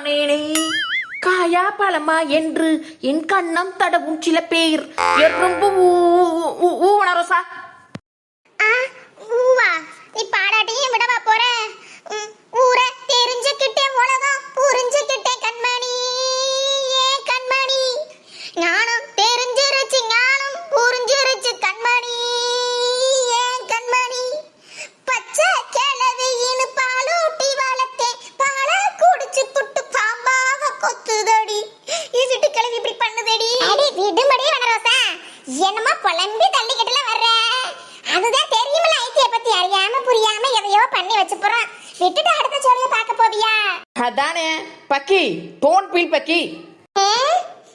பேஜரானேனே காயா பழமா என்று என் கண்ணம் தடவும் சில பேர் எறும்பு ஊ- ஊ- ஊ புலம்பி தள்ளிக்கிட்டுல வர்ற. அதுதான் தெரியுமில்ல ஐத்திய பத்தி. அறியாம புரியாம எதையோ பண்ணி வச்சு போறான் விட்டுட்டு அடுத்த சோழிய பார்க்க போவியா? அதானே பக்கி. டோன் பீல் பக்கி?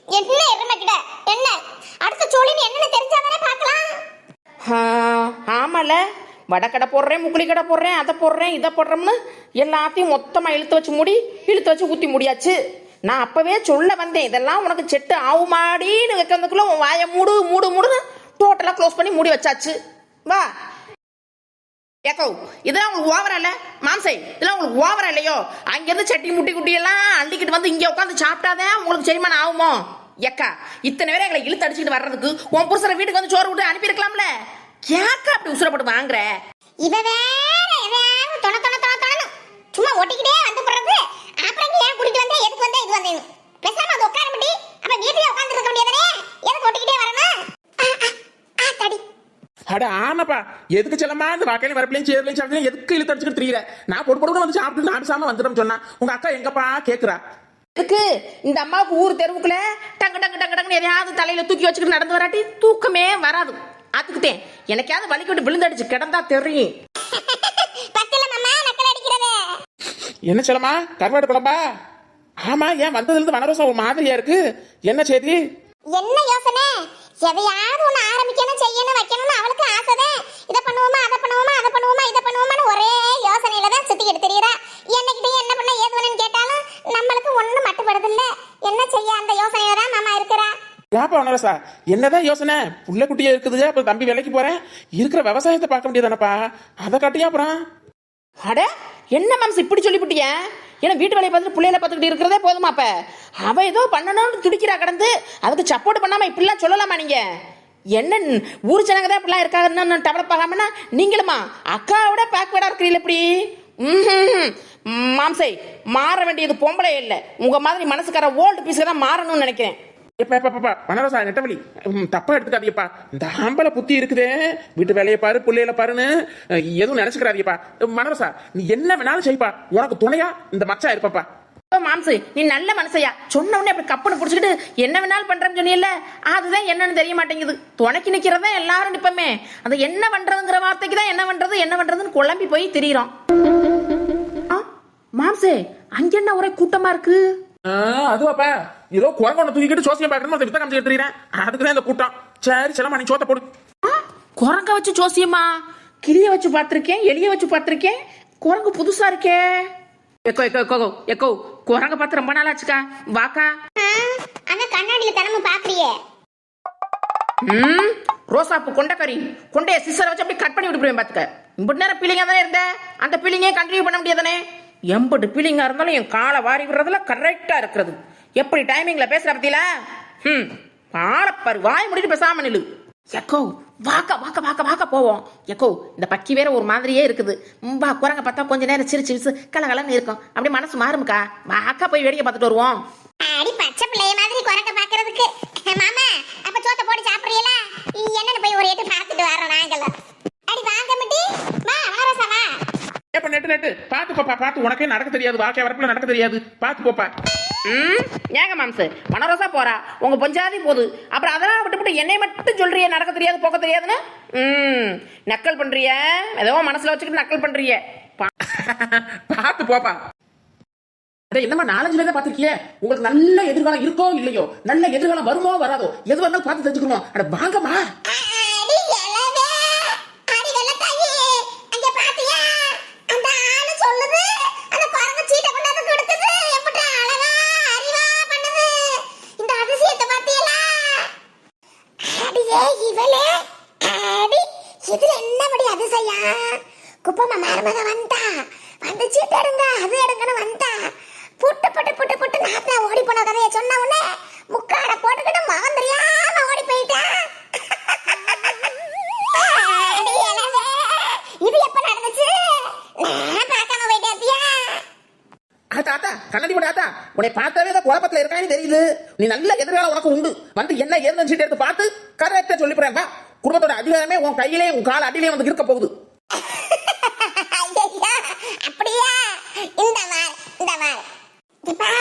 என்ன எருமைக்கிட என்ன? அடுத்த சோழின்னு என்னன்னு தெரிஞ்சாதானே பார்க்கலாம். ஆ, ஆமால. வடக்கடை போடுறேன் முக்குளி கடை போடுறேன் அதை போடுறேன் இதை போடுறோம்னு எல்லாத்தையும் மொத்தமாக இழுத்து வச்சு முடி இழுத்து வச்சு ஊற்றி முடியாச்சு. நான் அப்பவே சொல்ல வந்தேன் இதெல்லாம் உனக்கு செட்டு ஆகுமாடின்னு வைக்கிறதுக்குள்ள உன் வாயை மூடு மூடு மூடுன்னு டோட்டலாக க்ளோஸ் பண்ணி மூடி வச்சாச்சு. வா. ஏக்கோ இதெல்லாம் உங்களுக்கு ஓவரா இல்ல? மாம்சை இதெல்லாம் உங்களுக்கு ஓவரா இல்லையோ? அங்கேருந்து சட்டி முட்டி குட்டி எல்லாம் அள்ளிக்கிட்டு வந்து இங்க உட்காந்து சாப்பிட்டாதான் உங்களுக்கு செரிமானம் ஆகுமோ? ஏக்கா இத்தனை பேரை எங்களை இழுத்து அடிச்சுட்டு வர்றதுக்கு உன் புருஷரை வீட்டுக்கு வந்து சோறு விட்டு அனுப்பியிருக்கலாம்ல? ஏக்கா அப்படி உசுரப்பட்டு வாங்குற? இவ வேற சும்மா ஒட்டிக்கிட்டே அட ஆமாப்பா எதுக்கு செல்லமா இந்த வாக்கையில வரப்பிலையும் சேர்லையும் சாப்பிட்டு எதுக்கு இழுத்து அடிச்சுட்டு தெரியல நான் போட்டு போட்டு வந்து சாப்பிட்டு நான் பேசாம வந்துடும் சொன்னா உங்க அக்கா எங்கப்பா கேக்குறா? இதுக்கு இந்த அம்மாவுக்கு ஊர் தெருவுக்குள்ள டங்கு டங்கு டங்கு டங்குன்னு எதையாவது தலையில தூக்கி வச்சுக்கிட்டு நடந்து வராட்டி தூக்கமே வராது. அதுக்குத்தேன். எனக்காவது வலிக்கிட்டு விழுந்தடிச்சு கிடந்தா தெரியும். என்ன செல்லமா கருவாடு குழம்பா? ஆமா ஏன் வந்ததுல இருந்து வனரோசா ஒரு மாதிரியா இருக்கு? என்ன செய்தி? என்ன யோசனை? எதையாவது ஒண்ணு ஆரம்பிக்கணும் செய்யணும் வைக்கணும்னு அவளுக்கு ஆசைதான். இதை பண்ணுவோமா அதை பண்ணுவோமா அதை பண்ணுவோமா இதை பண்ணுவோமான்னு ஒரே யோசனையில தான் சுத்திக்கிட்டு தெரியறா. என்னகிட்ட என்ன பண்ண ஏது வேணும்னு கேட்டாலும் நம்மளுக்கு ஒண்ணும் மட்டுப்படுது இல்ல என்ன செய்ய அந்த யோசனையில தான் மாமா இருக்கிறா. ஏப்பா வனரோசா என்னதான் யோசனை? புள்ள குட்டியா இருக்குது அப்ப தம்பி வேலைக்கு போறேன். இருக்கிற விவசாயத்தை பார்க்க முடியாதானப்பா? அதை கட்டியா அப்புறம்? அட என்ன மாம்ஸ் இப்படி சொல்லிவிட்டிய ஏன்னா வீட்டு வேலையை பார்த்துட்டு பிள்ளைகளை பார்த்துக்கிட்டு இருக்கிறதே போதுமா அப்ப? அவ ஏதோ பண்ணணும்னு துடிக்கிறா கடந்து அதுக்கு சப்போர்ட் பண்ணாம இப்படிலாம் சொல்லலாமா நீங்க? என்ன ஊர் ஜனங்க தான் இப்படிலாம் இருக்காங்கன்னு டெவலப் ஆகாமனா நீங்களுமா? அக்காவோட பேக்வேர்டா இருக்கிறீங்களா இப்படி? ம்ஹும். மாம்சை மாற வேண்டியது பொம்பளை இல்லை. உங்க மாதிரி மனசுக்கார ஓல்டு பீஸுக்கு தான் மாறணும்னு நினைக்கிறேன். எப்பா எப்பா பாப்பா வனரோசா நெட்டவழி தப்பா எடுத்துக்காதீப்பா இந்த ஆம்பளை புத்தி இருக்குதே. வீட்டு வேலையை பாரு பிள்ளையில பாருன்னு எதுவும் நினைச்சுக்கிறாதீப்பா வனரோசா நீ என்ன வேணாலும் செய்ப்பா. உனக்கு துணையா இந்த மச்சா இருப்பாப்பா. மாம்சு நீ நல்ல மனசையா? சொன்ன உடனே அப்படி கப்புன்னு புடிச்சுக்கிட்டு என்ன வேணாலும் பண்றேன்னு சொன்னீல்ல? அதுதான் என்னன்னு தெரிய மாட்டேங்குது. துணைக்கு நிக்கிறதா எல்லாரும் நிப்பமே. அந்த என்ன பண்றதுங்கிற வார்த்தைக்கு தான் என்ன பண்றது என்ன பண்றதுன்னு குழம்பி போய் திரியிறோம். மாம்சே அங்க என்ன ஒரே கூட்டமா இருக்கு? அதுவாப்பா. ஏதோ குரங்கொண்ட தூக்கிட்டு சோசியம் பார்க்கணும் அதை வித்த காமிச்சு தெரியுறேன் அதுக்கு தான் இந்த கூட்டம். சரி செல்லமா நீ சோத்த போடு. குரங்க வச்சு ஜோசியமா கிளிய வச்சு பார்த்திருக்கேன் எலிய வச்சு பார்த்திருக்கேன். குரங்கு புதுசா இருக்கே. எக்கோ எக்கோ எக்கோ எக்கோ குரங்க பார்த்து ரொம்ப நாள் ஆச்சுக்கா வாக்கா அந்த கண்ணாடியில தினமும் பாக்குறியே ம் ரோசாப்பூ கொண்டக்கறி. கொண்டைய சிஸ்டரை வச்சு அப்படியே கட் பண்ணி விட்டுருவேன் பார்த்துக்க. இம்பட்டு நேரம் பீலிங்கா தானே இருந்த? அந்த பீலிங்கே கண்டினியூ பண்ண முடியாதானே. எம்பட்டு பீலிங்கா இருந்தாலும் என் காலை வாரி விடுறதுல கரெக்டா இருக்கிறது. எப்படி டைமிங்ல பேசுற பத்தியில? ம் ஆளப்பாரு வாய் முடிட்டு பேசாம நில்லு. எக்கோ வாக்க வாக்க வாக்க வாக்க போவோம். எக்கோ இந்த பக்கி வேற ஒரு மாதிரியே இருக்குது. வா குரங்க பார்த்தா கொஞ்ச நேரம் சிரிச்சு சிரிச்சு கலகலன்னு இருக்கும். அப்படியே மனசு மாறுமுக்கா. வாக்கா போய் வேடிக்கை பார்த்துட்டு வருவோம். அடி பச்சை பிள்ளைய மாதிரி குரங்க பாக்குறதுக்கு மாமா அப்ப சோத்த போட்டு சாப்பிடுறீங்களா? என்னன்னு போய் ஒரு எட்டு பார்த்துட்டு வரோம் நாங்களும் அடி வாங்க முட்டி வா வனரோசா வா ஏப்பா நெட்டு நெட்டு பாத்து பாப்பா பாத்து உனக்கே நடக்க தெரியாது வாக்கே வரப்புல நடக்க தெரியாது. பாத்து போப்பா ம் ஏங்க மாம்சு மனரோசா போறா. உங்க பொஞ்சாதி போகுது அப்புறம் அதெல்லாம் விட்டுவிட்டு என்னை மட்டும் சொல்றிய நடக்க தெரியாது போக தெரியாதுன்னு? ம் நக்கல் பண்றிய. ஏதோ மனசுல வச்சுக்கிட்டு நக்கல் பண்றிய. பா- பாத்து போப்பா. அட என்னம்மா நாலஞ்சு பேர் பாத்திருக்கிய உங்களுக்கு நல்ல எதிர்காலம் இருக்கோ இல்லையோ? நல்ல எதிர்காலம் வருமோ வராதோ? எது வந்தாலும் பார்த்து தெரிஞ்சுக்கணும். அட வாங்கம்மா அடி எலவே அடி வெள்ளத்தாயி அங்க பாத்தியா அந்த ஆளு சொல்லுது அந்த குரங்கு சீட்டை கொண்டாந்து கொடுக்குது எப்படி அழகா அறிவா பண்ணுது இந்த அதிசயத்தை பாத்தியலா ஏ இவளே அடி இதுல என்ன என்னபடி அதிசயா குப்பம்மா மருமக வந்தா. வந்து சீட்டு எடுங்க அது எடுங்கன்னு வந்தா. புட்டு புட்டு புட்டு புட்டு நாத்தா ஓடி போன கதையை சொன்ன உடனே முக்காட போட்டுக்கிட்டு மகன் தெரியாம ஓடி போயிட்டா. இது எப்ப நடந்துச்சு? நான் பார்க்காம போயிட்டேன் தாத்தா ஆத்தா ஆத்தா கண்ணாடி போட உன்னை பார்த்தாவே தான் குழப்பத்துல இருக்கான்னு தெரியுது. நீ நல்ல எதிர்காலம் உனக்கு உண்டு. வந்து என்ன ஏதுன்னு சீட்டு எடுத்து பார்த்து கரெக்டா சொல்லி வா. குடும்பத்தோட அதிகாரமே உன் கையிலே உன் கால் அடியிலே வந்து இருக்க போகுது ஐயையா, அப்படியா இந்த வார் இந்த வார் இது பாரு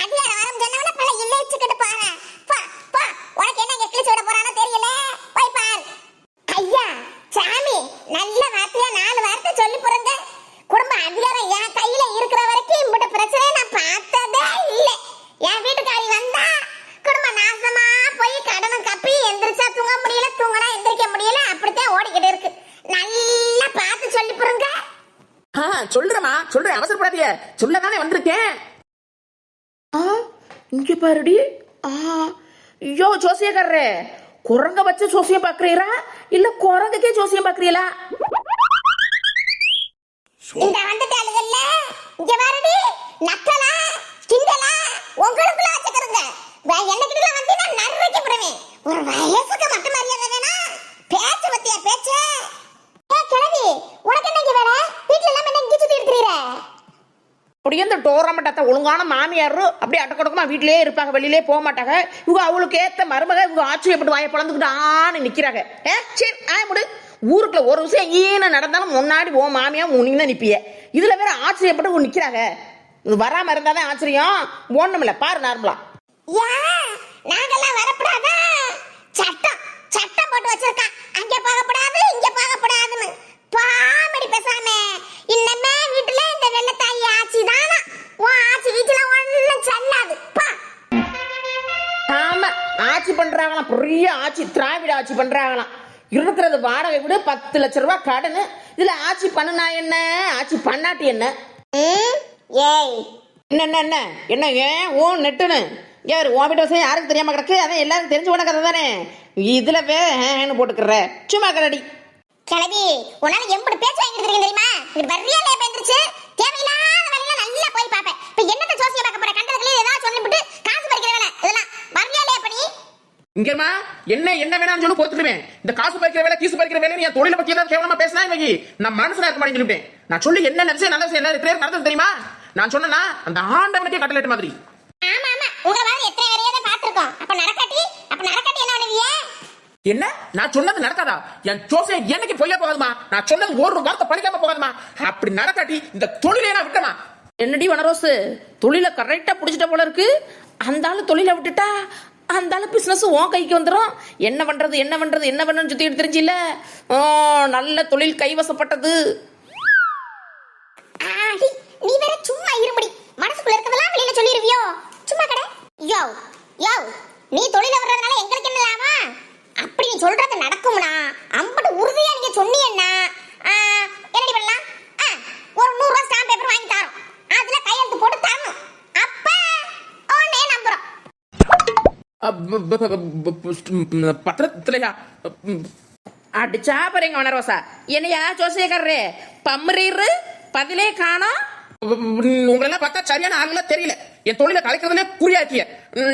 அடியார வரம் சொன்னவன பல இழைச்சுக்கிட்டு பாரு பா பா உனக்கு என்ன இங்க கிழிச்சு விட போறானோ தெரியல போய் பாரு ஐயா சாமி நல்ல வார்த்தையா நாலு வார்த்தை சொல்லி போறங்க குடும்ப அதிகாரம் என் கையில இருக்கிற வரைக்கும் இம்பிட்ட பிரச்சனை நான் பார்த்ததே இல்ல என் வீட்டுக்காரி வந்தா குடும்பம் நாசமா போய் கடனும் கப்பி எந்திரிச்சா தூங்க முடியல தூங்கினா எந்திரிக்க முடியல அப்படித்தான் ஓடிக்கிட்டு இருக்கு நல்லா பார்த்து சொல்லி போறங்க சொல்றமா சொல்றேன்? அவசரப்படாதீங்க. சொல்லதானே வந்திருக்கேன். ஆ இங்க பாருடி. ஆ ஐயோ ஜோசியக்காரரே. குரங்க வச்சு ஜோசியம் பாக்குறீரா? இல்ல குரங்குக்கே ஜோசியம் பாக்குறீங்களா இந்த வந்துட்டாளுகள்ல இங்க பாருடி நக்க கிண்டலா உங்களுக்குள்ள வச்சுக்கிறங்க என்னகிட்ட வந்தீங்கன்னா நறுக்கி விடுவேன் ஒரு வயசுக்கு மட்டும் மரியாதை வேணா பேச்சு பத்தியா பேச்சு ஏ கிழவி உனக்கு என்ன இங்க வேற வீட்ல எல்லாம் என்ன இங்க சுத்தி இருக்கிறீர அப்படியே இந்த டோரமெண்டாத்த ஒழுங்கான மாமியாரும் அப்படியே அடக்கடக்கமா வீட்டிலேயே இருப்பாங்க வெளியிலே போக மாட்டாங்க. இவங்க அவளுக்கு ஏத்த மருமக இவங்க ஆச்சரியப்பட்டு வாயை பழந்துக்கிட்டு ஆன்னு நிக்கிறாங்க. ஏ சரி ஆய முடி. ஊருக்குள்ள ஒரு விஷயம் ஈன நடந்தாலும் முன்னாடி ஓ மாமியா உனின்னு நிப்பிய. இதுல வேற ஆச்சரியப்பட்டு உன் நிக்கிறாங்க. இது வராம இருந்தாதான் ஆச்சரியம். ஒண்ணுமில்ல பாரு நார்மலா நாங்கெல்லாம் வரப்படாதா? சட்டம் சட்டம் போட்டு வச்சிருக்கா. அங்கே போகப்படாது இங்க போகப்படாதுன்னு. பாமடி பேசாம. இன்னமே வீட்டுல இந்த வெள்ளத்தாயி ஆட்சி தானா? உன் ஆட்சி வீட்டுல ஒண்ணும் செல்லாது. பா. ஆமா ஆட்சி பண்றாங்களாம். பெரிய ஆட்சி திராவிட ஆட்சி பண்றாங்களாம். இருக்கிறது வாடகை விட பத்து லட்ச ரூபாய் கடன். இதுல ஆட்சி பண்ணுனா என்ன? ஆட்சி பண்ணாட்டி என்ன? ஏய். என்ன என்ன என்ன? என்ன ஏன்? ஓ நெட்டுன்னு. யார் உன் வீட்டு விஷயம் யாருக்கு தெரியாம கிடக்கு? அதான் எல்லாரும் தெரிஞ்சு போன கதை தானே. இதுல வே ஹேன்னு போட்டுக்கிற. சும்மா கடடி கிளவி உன்னால எம்படி பேச்சு வாங்கிட்டு இருக்கீங்க தெரியுமா? இது வர்றியாலே பயந்துருச்சு தேவையில்லாத வேலையில நல்லா போய் பாப்பேன் இப்ப என்னத்த ஜோசியம் பார்க்க போற? கண்டதுக்குள்ளே ஏதாவது சொல்லிவிட்டு காசு பறிக்கிற வேலை. இதெல்லாம் வர்றியாலே பண்ணி இங்கம்மா என்ன என்ன வேணாம்னு சொல்லி பொறுத்துடுவேன் இந்த காசு பறிக்கிற வேலை கீசு பறிக்கிற வேலை என் தொழிலை பத்தி ஏதாவது கேவலமா பேசினா இன்னைக்கு நான் மனசுல இருக்க சொல்லிட்டேன் நான் சொல்லி என்ன நினைச்சேன் நல்ல விஷயம் என்ன நடந்தது தெரியுமா? நான் சொன்னேன்னா அந்த ஆண்டவனுக்கே கட்டளை மாதிரி. ஆமா ஆமா. உங்க மாதிரி எத்தனை வேலையை பார்த்திருக்கோம் அப்ப நடக்காட்டி அப்ப நடக்காட்டி என்ன பண்ணுவீங்க என்ன? நான் சொன்னது நடக்காதா? என் ஜோசியம் என்னைக்கு பொய்யா போகாதுமா? நான் சொன்னது ஒரு வார்த்தை படிக்காம போகாதுமா? அப்படி நடக்காட்டி இந்த தொழிலே நான் விட்டமா என்னடி வனரோசு? தொழிலை கரெக்டா புடிச்சிட்ட போல இருக்கு. அந்த ஆளு தொழிலை விட்டுட்டா அந்த ஆளு பிசினஸ் உன் கைக்கு வந்துடும் என்ன பண்றது என்ன பண்றது என்ன பண்ணு சுத்திட்டு தெரிஞ்சில்ல? ஓ நல்ல தொழில் கைவசப்பட்டது. ஆடி நீ வேற சும்மா இருமுடி. மனசுக்குள்ள இருக்கதெல்லாம் வெளியில சொல்லிருவியோ? சும்மா கடை. யோ யோ நீ தொழில வர்றதுனால எங்களுக்கு என்ன லாபம் அப்படி நீ சொல்றது நடக்கும்னா அம்பட்டு உறுதியா நீங்க சொன்னீங்கன்னா ஆ, என்னடி பண்ணலாம் ஆ, ஒரு நூறு ரூபாய் ஸ்டாம்ப் பேப்பர் வாங்கி தரோம் அதுல கையெழுத்து போட்டு தரணும் அப்ப உடனே நம்புறோம் பத்திரத்திலையா? அடிச்சா பாருங்க வனரோசா என்னையா ஜோசியக்காரரே? பம்மரீரு பதிலே காணோம் உங்களெல்லாம் பார்த்தா சரியான ஆளுங்களா தெரியல. என் தொழிலை கலைக்கிறதுல குறியாக்கிய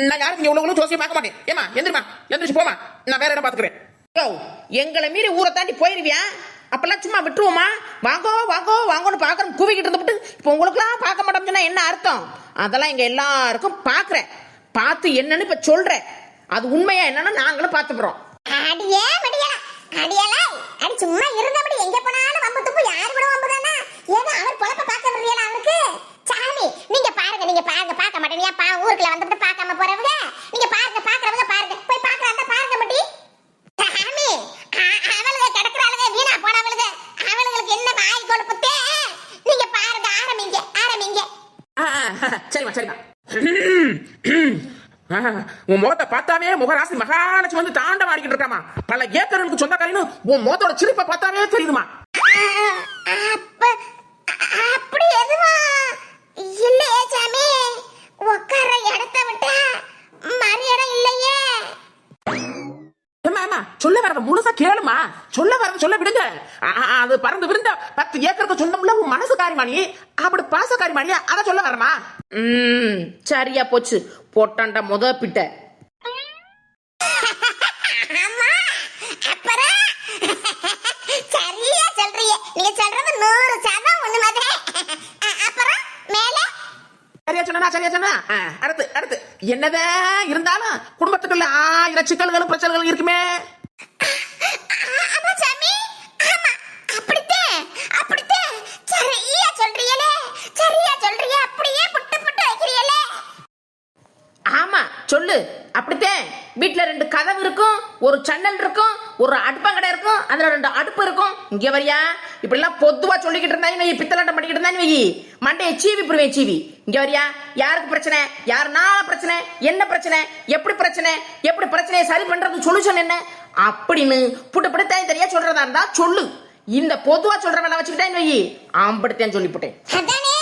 நான் யாருக்கு எவ்வளவு ஜோசியம் பார்க்க மாட்டேன். ஏமா எந்திரிமா எந்திரிச்சு போமா நான் வேற இடம் பாத்துக்கிறேன் எங்களை மீறி ஊரை தாண்டி போயிருவியா? அப்பெல்லாம் சும்மா விட்டுருவோமா? வாங்கோ வாங்கோ வாங்கோன்னு பாக்குறோம் கூவிக்கிட்டு இருந்துட்டு இப்போ உங்களுக்குலாம் பார்க்க மாட்டோம்னு சொன்னா என்ன அர்த்தம்? அதெல்லாம் இங்க எல்லாருக்கும் பாக்குறேன் பார்த்து என்னன்னு இப்ப சொல்ற அது உண்மையா என்னன்னு நாங்களும் பார்த்துக்கிறோம். அடியே மடியலா. அடியலா. அடி சும்மா இருந்தபடி எங்க போனாலும் வம்பு துப்பு யாரு கூட வம்பு தானா ஏதோ அவர் பொழப்ப பார்க்க விடுறீங்களா அவருக்கு சாமி நீங்க பாருங்க நீங்க பாருங்க பார்க்க மாட்டேங்க பா ஊருக்குள்ள வந்துட்டு பார்க்காம போறவங்க நீங்க பாருங்க பாக்குறவங்க பாருங்க போய் பாக்குறாங்க பாருங்க மட்டி சாமி அ- அவளுங்க கிடக்குறாளுங்க வீணா போனவளுங்க அவளுங்களுக்கு என்ன வாய் கொடுப்புத்தே நீங்க பாருங்க ஆரம்பிங்க ஆரம்பிங்க ஆ, ஆ, சரிம்மா சரிம்மா ஆ, உன் முகத்தை பார்த்தாவே முகராசி மகாலட்சுமி வந்து தாண்டம் ஆடிக்கிட்டு இருக்காமா? பல ஏக்கர்களுக்கு சொந்தக்காரின்னு உன் முகத்தோட சிரிப்பை பார்த்தாவே தெரியுதுமா அப்ப அப்படி எதுவும் இல்லையே சாமி உட்கார இடத்த விட்டா இடம் இல்லையே. சொல்ல வரத முழுசா கேளுமா? சொல்ல வரத சொல்ல விடுங்க. அது பறந்து விருந்த பத்து ஏக்கருக்கு சொந்தம்ல உன் மனசு காரிமாணி அப்படி பாசக்காரிமாணியா அதை சொல்ல வரமா? ம் சரியா போச்சு. போட்டான்டா முத பிட்ட. சரியா சொல்றீங்க நீங்க சொல்றது நூறு சதம் ஒண்ணு மாதிரி. அப்புறம் மேல. சரியா சொன்னா சரியா சொன்னா? அடுத்து அடுத்து. என்னதான் இருந்தாலும் குடும்பத்துக்குள்ள ஆயிரம் சிக்கல்களும் பிரச்சனைகளும் இருக்குமே ஆ- ஆமா சாமி ஆமா அப்படித்தான் அப்படித்தான் சரியா சொல்றீங்களே சரியா சொல்றீங்க அப்படியே புட்டு புட்டு வைக்கிறீங்களே ஆமா சொல்லு வீட்டில் ரெண்டு கதவு இருக்கும் ஒரு சன்னல் இருக்கும் ஒரு அடுப்பங்கடை இருக்கும் அதில் ரெண்டு அடுப்பு இருக்கும். இங்கே வரியா? இப்படிலாம் பொதுவாக சொல்லிக்கிட்டு இருந்தா நீ பித்தலாட்டம் பண்ணிக்கிட்டு இருந்தா வை மண்டையை சீவி புரிவேன் சீவி. இங்கே வரியா? யாருக்கு பிரச்சனை? யாருனால பிரச்சனை? என்ன பிரச்சனை? எப்படி பிரச்சனை? எப்படி பிரச்சனையை சரி பண்ணுறது சொல்யூஷன் என்ன? அப்படின்னு புட்டு புட்டு தனி தனியாக சொல்றதா இருந்தால் சொல்லு. இந்த பொதுவாக சொல்ற வேலை வச்சுக்கிட்டேன் வை ஆம்படுத்தேன் சொல்லிவிட்டேன் அதானே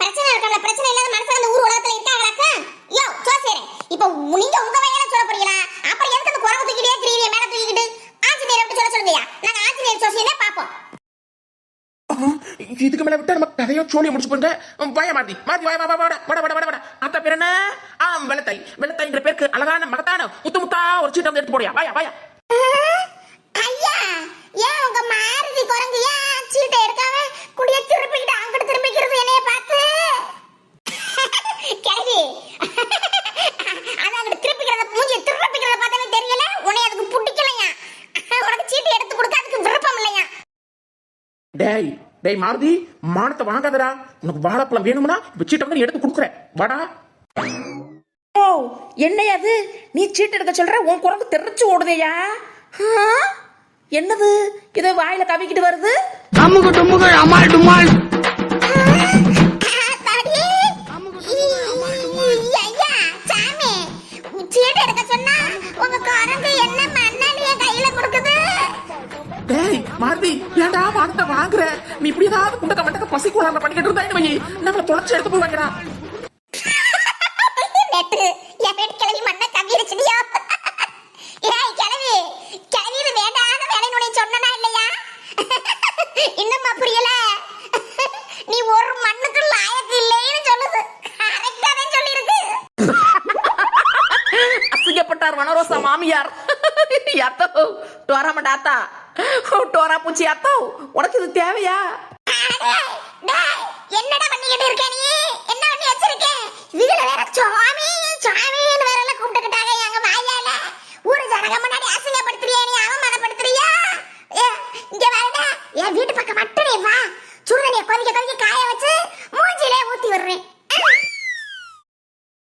பிரச்சனை இருக்கல பிரச்சனை இல்லாத மனுஷன் அந்த ஊர் உலகத்துல இருக்காங்களாக்கா யோ ஜோசியரே இப்போ நீங்க உங்க வகையில சொல்ல போறீங்களா? அப்புறம் எதுக்கு அந்த குரங்கு தூக்கிட்டே திரியிறிய மேல தூக்கிட்டு ஆஞ்சநேயர் விட்டு சொல்ல சொல்லுங்கயா நாங்க ஆஞ்சநேயர் ஜோசியனே பாப்போம் இதுக்கு மேல விட்டா நம்ம கதையோ சோழியை முடிச்சு போங்க வாய மாத்தி மாத்தி வாய வா வா, வட வட வட வட. அத்த பேர் என்ன? ஆ வெள்ளத்தாய் என்ற பேருக்கு அழகான மகத்தான முத்து முத்தா ஒரு சீட்டை வந்து எடுத்து போடியா வாயா வாயா ஐயா ஏன் உங்க மாருதி குரங்கு ஏன் சீட்டை எடுக்காம குடிய திருப்பிக்கிட்டு அங்கிட்டு திரும்பிக்கிறது என்னைய பார்த்து கேள்வி அது அங்கிட்டு திருப்பிக்கிறத மூஞ்சி திருப்பிக்கிறத பார்த்தாலே தெரியல உன்னை அதுக்கு பிடிக்கலையா உனக்கு சீட்டு எடுத்து கொடுக்க அதுக்கு விருப்பம் இல்லையா டேய் டேய் மாருதி மானத்தை வாங்காதடா. உனக்கு வாழைப்பழம் வேணும்னா இப்ப சீட்டை வந்து எடுத்து கொடுக்குறேன். வாடா. ஓ என்னையா அது? நீ சீட் எடுக்க சொல்ற? உன் குரங்கு தெரிச்சு ஓடுதேயா? என்னது? இதை வாயில கவிக்கிட்டு வருது? அமுகு டுமுகு அமால் டுமால். டேய் மாருதி ஏன்டா மானத்தை வாங்குற? நீ இப்படி ஏதாவது குண்டக்க மண்டக்க பசி கூடாத பண்ணிக்கிட்டு இருந்தா என்ன நம்மள தொலைச்சு எடுத்து போவாங்கடா வாங்கடா. எத்தோ டோராம டாத்தா. டோரா பூச்சி எத்தோ உனக்கு இது தேவையா? என்னடா பண்ணிக்கிட்டு இருக்க நீ? என்ன பண்ணி வச்சிருக்கேன் இதுல வேற சாமி சாமின்னு வேற எல்லாம் கூப்பிட்டுக்கிட்டாங்க எங்க வாயால. ஊரு ஜனக முன்னாடி அசிங்கப்படுத்துறியா நீ? அவமானப்படுத்துறியா? இங்க வரடா என் வீட்டு பக்கம் மட்டும் நீ வா. சுடுதண்ணியை கொதிக்க கொதிக்க காய வச்சு மூஞ்சிலே ஊத்தி விடுறேன்.